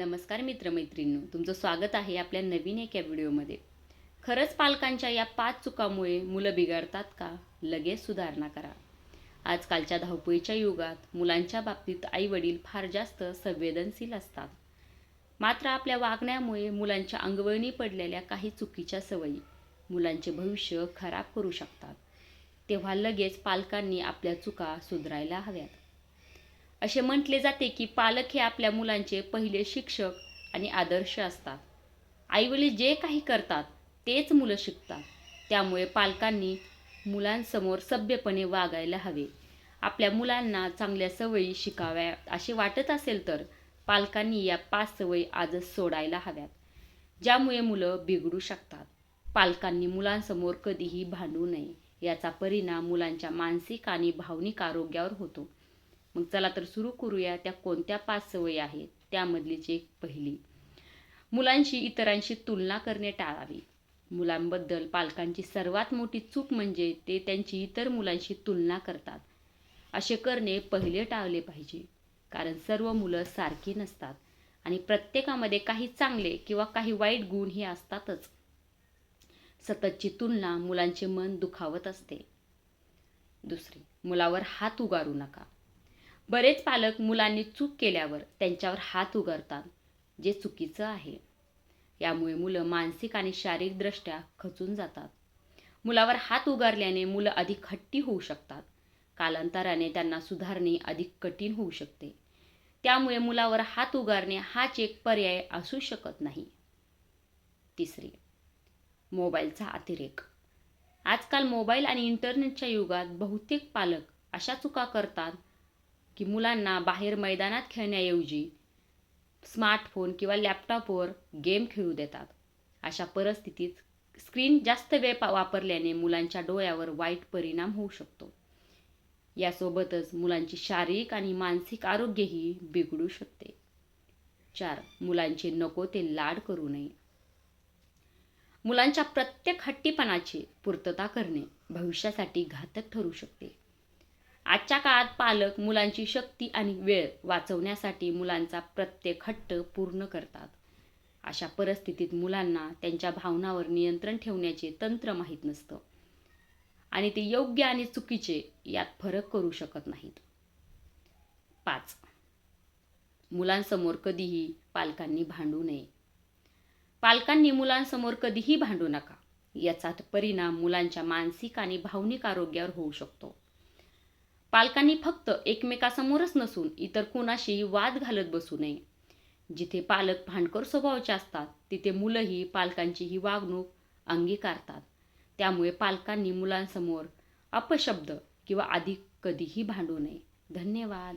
नमस्कार मित्रमैत्रिणींनो तुमचं स्वागत आहे आपल्या नवीन एका व्हिडिओमध्ये. खरंच पालकांच्या या पाच चुकामुळे मुलं बिघडतात का? लगेच सुधारणा करा. आजकालच्या धावपळीच्या युगात मुलांच्या बाबतीत आईवडील फार जास्त संवेदनशील असतात. मात्र आपल्या वागण्यामुळे मुलांच्या अंगवळणी पडलेल्या काही चुकीच्या सवयी मुलांचे भविष्य खराब करू शकतात. तेव्हा लगेच पालकांनी आपल्या चुका सुधारायला हव्यात. असे म्हटले जाते की पालक हे आपल्या मुलांचे पहिले शिक्षक आणि आदर्श असतात. आईवडील जे काही करतात तेच मुलं शिकतात. त्यामुळे पालकांनी मुलांसमोर सभ्यपणे वागायला हवे. आपल्या मुलांना चांगल्या सवयी शिकाव्या असे वाटत असेल तर पालकांनी या पाच सवयी आजच सोडायला हव्यात ज्यामुळे मुलं बिघडू शकतात. पालकांनी मुलांसमोर कधीही भांडू नये. याचा परिणाम मुलांच्या मानसिक आणि भावनिक आरोग्यावर होतो. मग चला तर सुरू करूया त्या कोणत्या पाच सवयी आहेत त्यामधलीच एक पहिली. मुलांशी इतरांशी तुलना करणे टाळावी. मुलांबद्दल पालकांची सर्वात मोठी चूक म्हणजे ते त्यांची इतर मुलांशी तुलना करतात. असे करणे पहिले टाळले पाहिजे. कारण सर्व मुलं सारखी नसतात आणि प्रत्येकामध्ये काही चांगले किंवा काही वाईट गुण हे असतातच. सततची तुलना मुलांचे मन दुखावत असते. दुसरी मुलावर हात उगारू नका. बरेच पालक मुलांनी चूक केल्यावर त्यांच्यावर हात उगारतात जे चुकीचं आहे. यामुळे मुलं मानसिक आणि शारीरिकदृष्ट्या खचून जातात. मुलावर हात उगारल्याने मुलं अधिक हट्टी होऊ शकतात. कालांतराने त्यांना सुधारणे अधिक कठीण होऊ शकते. त्यामुळे मुलावर हात उगारणे हाच एक पर्याय असू शकत नाही. तिसरी मोबाईलचा अतिरेक. आजकाल मोबाईल आणि इंटरनेटच्या युगात बहुतेक पालक अशा चुका करतात की मुलांना बाहेर मैदानात खेळण्याऐवजी स्मार्टफोन किंवा लॅपटॉपवर गेम खेळू देतात. अशा परिस्थितीत स्क्रीन जास्त वेळ वापरल्याने मुलांच्या डोळ्यावर वाईट परिणाम होऊ शकतो. यासोबतच मुलांची शारीरिक आणि मानसिक आरोग्यही बिघडू शकते. चार मुलांचे नको ते लाड करू नये. मुलांच्या प्रत्येक हट्टीपणाची पूर्तता करणे भविष्यासाठी घातक ठरू शकते. आजच्या काळात पालक मुलांची शक्ती आणि वेळ वाचवण्यासाठी मुलांचा प्रत्येक हट्ट पूर्ण करतात. अशा परिस्थितीत मुलांना त्यांच्या भावनावर नियंत्रण ठेवण्याचे तंत्र माहीत नसतं. आणि ते योग्य आणि चुकीचे यात फरक करू शकत नाहीत. पाच. मुलांसमोर कधीही पालकांनी भांडू नये. पालकांनी मुलांसमोर कधीही भांडू नका. याचा परिणाम मुलांच्या मानसिक आणि भावनिक आरोग्यावर होऊ शकतो. पालकांनी फक्त एकमेकासमोरच नसून इतर कोणाशीही वाद घालत बसू नये. जिथे पालक भांडकर स्वभावाचे असतात तिथे मुलंही पालकांची ही वागणूक अंगीकारतात. त्यामुळे पालकांनी मुलांसमोर अपशब्द किंवा अधिक कधीही भांडू नये. धन्यवाद.